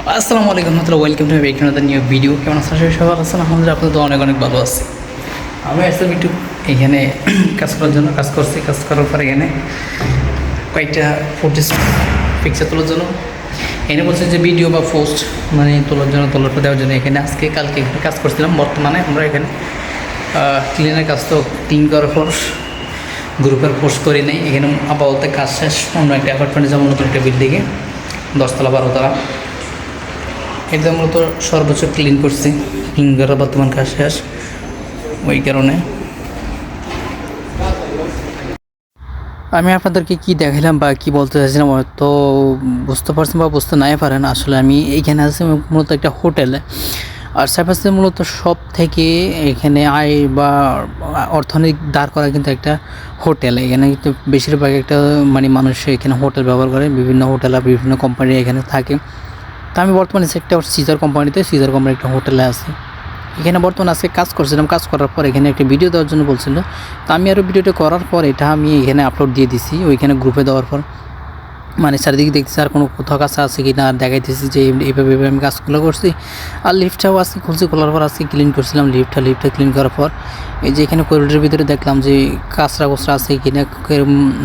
আসসালামু আলাইকুম রহমতুল্লাহ welcome to my the new video কেমন আছেন? সবাই সবাই আছেন। আলহামদুলিল্লাহ, আপনাদের অনেক অনেক ভালো আছে। আমি আসলাম একটু এখানে কাজ করার জন্য, কাজ করছি। কাজ করার পর এখানে কয়েকটা ফুটেজ পিকচার তোলার জন্য। এখানে বলছে যে ভিডিও বা পোস্ট মানে তোলার জন্য, তোলার দেওয়ার জন্য এখানে। আজকে, কালকে এখানে কাজ করছিলাম। বর্তমানে আমরা এখানে ক্লিনের কাজ তো ক্লিন করার পর গ্রুপের পোস্ট করি নেই। এখানে আপাতত কাজ শেষ। অন্য একটা অ্যাপার্টমেন্টে যেমন নতুন একটা বিল্ডিংয়ে দশতলা, বারোতলা। এটা মূলত সর্বোচ্চ ক্লিন করছি। করার বর্তমান কাজ শেষ। ওই কারণে। আমি আপনাদেরকে কি দেখালাম বা কি বলতে চাইছিলাম তো বুঝতে পারছেন বা বুঝতে নাই পারেন। আসলে আমি এইখানে আছি মূলত একটা হোটেলে। আর সাইপাসে মূলত সব থেকে এখানে আয় বা অর্থনৈতিক দাঁড় করা কিন্তু একটা হোটেল। এখানে কিন্তু বেশিরভাগ একটা মানে মানুষ এখানে হোটেল ব্যবহার করে। বিভিন্ন হোটেল আর বিভিন্ন কোম্পানি এখানে থাকে। তো আমি বর্তমানে একটা সিজার কোম্পানিতে সিজার কোম্পানি একটা হোটেলে আছি। এখানে বর্তমানে আজকে কাজ করছিলাম, কাজ করার পর এখানে একটা ভিডিও দেওয়ার জন্য বলছিল। তো আমি আরও ভিডিওটা করার পর এটা আমি এখানে আপলোড দিয়ে দিছি, ওইখানে গ্রুপে দেওয়ার পর। মানে চারিদিকে দেখতেছি আর কোনো কোথাও কাছে আছে কি না আর দেখাইতেছি যে এই- এইভাবে এইভাবে আমি কাজগুলো করছি। আর লিফটটাও আজকে খুলছি, খোলার পর আজকে ক্লিন করছিলাম লিফটটা লিফটটা ক্লিন করার পর। এই যে এখানে করিডোরের ভিতরে দেখলাম যে কাঁচরা কোচরা আছে কি না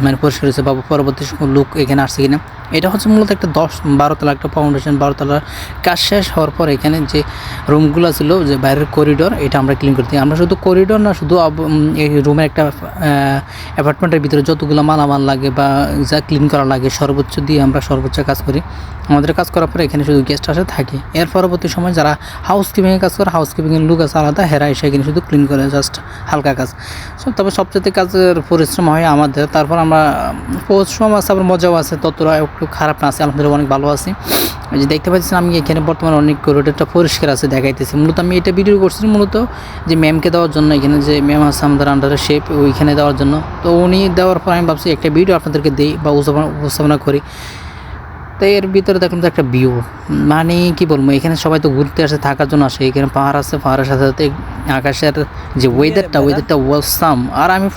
মানে পরিষ্কার হয়েছে বা পরবর্তী লোক এখানে আসছে কিনা। এটা হচ্ছে মূলত একটা দশ বারোতলা একটা ফাউন্ডেশন বারোতলার কাজ শেষ হওয়ার পর এখানে যে রুমগুলো ছিল, যে বাইরের করিডোর এটা আমরা ক্লিন করতে আমরা শুধু করিডোর না, শুধু এই রুমের একটা অ্যাপার্টমেন্টের ভিতরে যতগুলো মালামাল লাগে বা যা ক্লিন করা লাগে, সর্বোচ্চ দিয়ে আমরা সর্বোচ্চ কাজ করি। আমাদের কাজ করার পরে এখানে শুধু গেস্ট আসে, থাকে। এর পরবর্তী সময় যারা হাউস কিপিংয়ের কাজ করে হাউস কিপিংয়ের লোক আছে আলাদা, হেরা এসে এখানে শুধু ক্লিন করে জাস্ট হালকা কাজ। সো, তবে সবচেয়ে কাজের পরিশ্রম হয় আমাদের। তারপর আমরা পরিশ্রম আছে আবার মজাও আছে, ততটা একটু খারাপ না আছে আলহামদুলিল্লাহ অনেক ভালো আছি। এই যে দেখতে পাচ্ছেন আমি এখানে বর্তমানে অনেক করিডোরটা পরিষ্কার আছে দেখাইতেছি। মূলত আমি এটা ভিডিও করছি মূলত যে ম্যামকে দেওয়ার জন্য এখানে যে ম্যাম আছে আমাদের আন্ডারে শেপ ওইখানে দেওয়ার জন্য। তো উনি দেওয়ার পর আমি ভাবছি একটা ভিডিও আপনাদেরকে দিই বা উপস্থাপনা উপস্থাপনা করি। তো এর ভিতরে দেখলাম তো একটা ভিউ মানে কি বলব এখানে সবাই তো ঘুরতে আসে থাকার জন্য আসে। এখানে পাহাড় আছে পাহাড়ের সাথে সাথে আকাশের যে ওয়েদারটা ওয়েদারটা ওয়াসাম আর আমি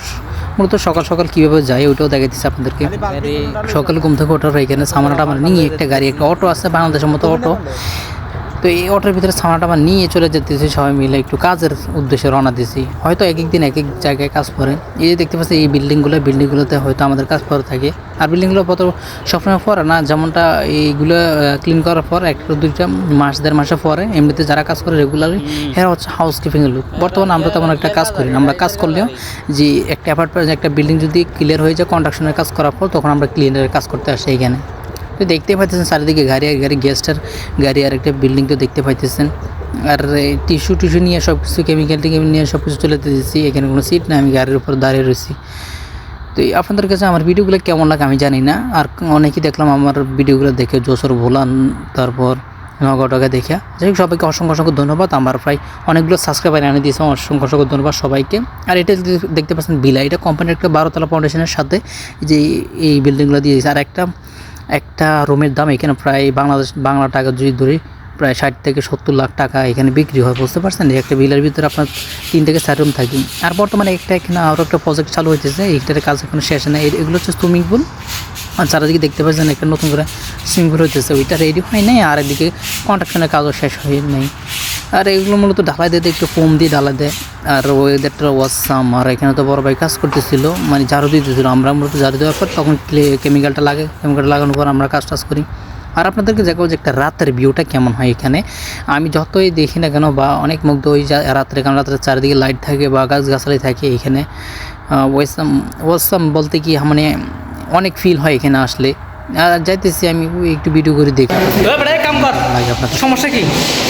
মূলত সকাল সকাল কীভাবে যাই ওইটাও দেখাইতেছি আপনাদেরকে। আরে সকালে ঘুম থেকে ওঠার এখানে সামানাটা মানে নিয়ে একটা গাড়ি, একটা অটো আছে, বাংলাদেশের মতো অটো। তো এই অটোর ভিতরে সামানাটা আমার নিয়ে চলে যেতেছি, সবাই মিলে একটু কাজের উদ্দেশ্যে রওনা দিছি। হয়তো এক এক দিন এক এক জায়গায় কাজ করে এই যে দেখতে পাচ্ছি এই বিল্ডিংগুলো, বিল্ডিংগুলোতে হয়তো আমাদের কাজ করে থাকে। আর বিল্ডিংগুলো কত সবসময় পরে না, যেমনটা এইগুলো ক্লিন করার পর একটা দুইটা মাস, দেড় মাসে পরে এমনিতে যারা কাজ করে রেগুলারলি এরা হচ্ছে হাউস কিপিংয়ের লোক। বর্তমানে আমরা তেমন একটা কাজ করি না। আমরা কাজ করলেও যে একটা অ্যাপার্টমেন্ট একটা বিল্ডিং যদি ক্লিয়ার হয়ে যায় কন্ট্রাকশনের কাজ করার পর, তখন আমরা ক্লিনারের কাজ করতে আসি এইখানে তো দেখতে পাইতেছেন চারিদিকে গাড়ি আর গাড়ি গ্যাসটার গাড়ি আর একটা বিল্ডিং তো দেখতে পাইতেছেন। আর টিস্যু টিস্যু নিয়ে সব কিছু কেমিক্যাল টেমিক্যাল নিয়ে সব কিছু চলে দিয়েছি এখানে কোনো সিট না আমি গাড়ির উপর দাঁড়িয়ে রয়েছি তো আপনাদের কাছে আমার ভিডিওগুলো কেমন লাগে আমি জানি না। আর অনেকেই দেখলাম আমার ভিডিওগুলো দেখে জোসর ভোলান, তারপর নগটকে দেখে। যাই সবাইকে অসংখ্য অসংখ্য ধন্যবাদ। আমার প্রায় অনেকগুলো সাবস্ক্রাইবার এনে দিয়েছে, অসংখ্য অসংখ্য ধন্যবাদ সবাইকে। আর এটা দেখতে পাচ্ছেন বিলা এটা কোম্পানির একটা বারোতলা ফাউন্ডেশনের সাথে যে এই বিল্ডিংগুলো দিয়েছে। আর একটা একটা রুমের দাম এখানে প্রায় বাংলাদেশ, বাংলা টাকা যদি ধরি, প্রায় ষাট থেকে সত্তর লাখ টাকা এখানে বিক্রি হয়, বুঝতে পারছেন? একটা বিলের ভিতরে আপনার তিন থেকে চার রুম থাকি আর বর্তমানে একটা এখানে আরও একটা প্রজেক্ট চালু হইতেছে, এইটার কাজ এখন শেষ নেই। এগুলো হচ্ছে সুইমিং পুল আর চারিদিকে দেখতে পাচ্ছেন একটা নতুন করে সুইমিং পুল হইতেছে। ওইটা রেডি হয় নাই, আর এদিকে কন্ট্রাকশনের কাজও শেষ হয়ে নেই। আর এগুলো মূলত ঢালাই দিতে একটু কম দিয়ে ঢালাই দেয়। আর ওয়েদারটা ওয়াসাম আর এখানে তো বড় ভাই কাজ করতেছিল মানে ঝাড়ু দিতেছিল। আমরা মূলত ঝাড়ু দেওয়ার পর তখন কেমিক্যালটা লাগে কেমিক্যালটা লাগানোর পর আমরা কাজ টাজ করি। আর আপনাদেরকে দেখাবো যে একটা রাতের ভিউটা কেমন হয় এখানে। আমি যতই দেখি না কেন বা অনেক মুগ্ধ ওই যা রাত্রে, কারণ রাত্রে চারিদিকে লাইট থাকে বা গাছগাছালি থাকে এখানে। ওয়েসাম ওয়াসাম বলতে কি মানে অনেক ফিল হয় এখানে আসলে। আর যাইতেছি, আমি একটু ভিডিও করে দেখি। কাম কর। সমস্যা কি?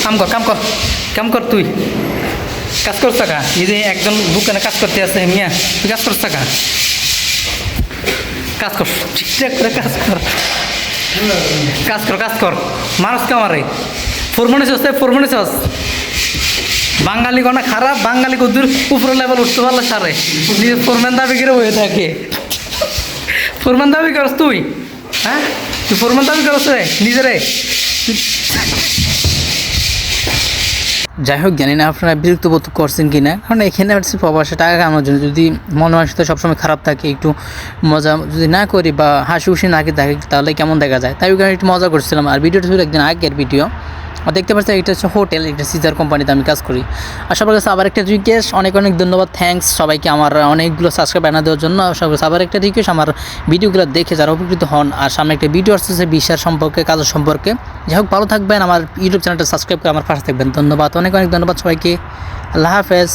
কাম কর কাম কর। কাম কর তুই। কাজ করছ টাকা এই যে একজন দোকানে কাজ করতে আছে মিয়া তুই কাজ করছ টাকা কাজ কর ঠিকঠাক করে কাজ কর। কাজ কর কাজ কর। মানুষ কামারে ফোরমনে চস ফোরমনে চস বাঙালি কোনা খারাপ বাঙালি কদ্দুর উপরে লেভেল উঠতে পারলে সারে। নিজে ফোরম্যান দাবি করে হয়ে থাকে। ফোরম্যান দাবি করস তুই হ্যাঁ? তুই ফোরম্যান দাবি করস রে নিজেরে। যাই হোক জানি না আপনারা বিরক্ত বোধ করছেন কি না কারণ এখানে হচ্ছে প্রবাসে টাকা কামানোর জন্য যদি মন মানসিকতা সবসময় খারাপ থাকে, একটু মজা যদি না করি বা হাসি হুসি না থাকে, তাহলে কেমন দেখা যায়? তাই কারণে একটু মজা করছিলাম। আর ভিডিওটা ছিল একদিন আগের ভিডিও। আর দেখতে পাচ্ছি এটা হচ্ছে হোটেল একটা সিজার কোম্পানিতে আমি কাজ করি। আর সবার কাছে আবার একটা রিকোয়েস্ট অনেক অনেক ধন্যবাদ থ্যাংকস সবাইকে আমার অনেকগুলো সাবস্ক্রাইব এনে দেওয়ার জন্য। সবার কাছে আবার একটা রিকোয়েস্ট আমার ভিডিওগুলো দেখে যারা উপকৃত হন, আর সামনে একটা ভিডিও আসতেছে, বিশ্বাস সম্পর্কে, কাজের সম্পর্কে। যাই হোক ভালো থাকবেন। আমার ইউটিউব চ্যানেলটা সাবস্ক্রাইব করে আমার পাশে থাকবেন। ধন্যবাদ। অনেক অনেক ধন্যবাদ সবাইকে। আল্লাহ হাফেজ।